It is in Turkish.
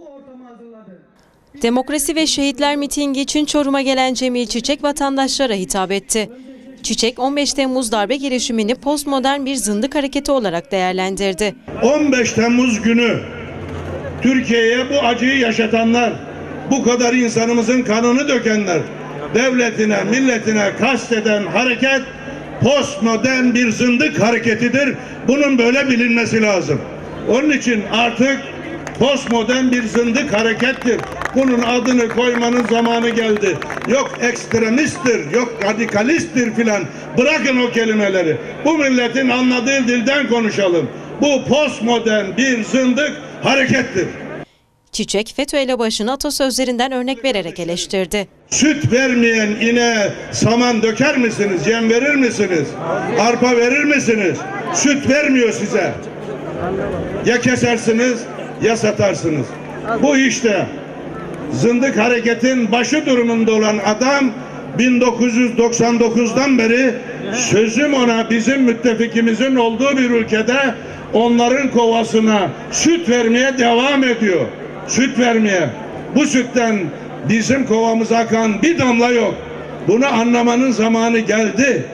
bu ortamı hazırladı. Demokrasi ve Şehitler mitingi için Çorum'a gelen Cemil Çiçek vatandaşlara hitap etti. Çiçek 15 Temmuz darbe girişimini postmodern bir zındık hareketi olarak değerlendirdi. 15 Temmuz günü Türkiye'ye bu acıyı yaşatanlar, bu kadar insanımızın kanını dökenler, devletine, milletine kasteden hareket postmodern bir zındık hareketidir. Bunun böyle bilinmesi lazım. Onun için artık postmodern bir zındık harekettir. Bunun adını koymanın zamanı geldi. Yok ekstremisttir, yok radikalisttir filan. Bırakın o kelimeleri. Bu milletin anladığı dilden konuşalım. Bu postmodern bir zındık harekettir. Çiçek, FETÖ elebaşını atasözlerinden örnek vererek eleştirdi. Süt vermeyen ineğe saman döker misiniz? Yem verir misiniz? Arpa verir misiniz? Süt vermiyor size. Ya kesersiniz ya satarsınız. Bu işte zındık hareketin başı durumunda olan adam 1999'dan beri sözüm ona bizim müttefikimizin olduğu bir ülkede onların kovasına süt vermeye devam ediyor. Süt vermeye. Bu sütten bizim kovamıza akan bir damla yok. Bunu anlamanın zamanı geldi.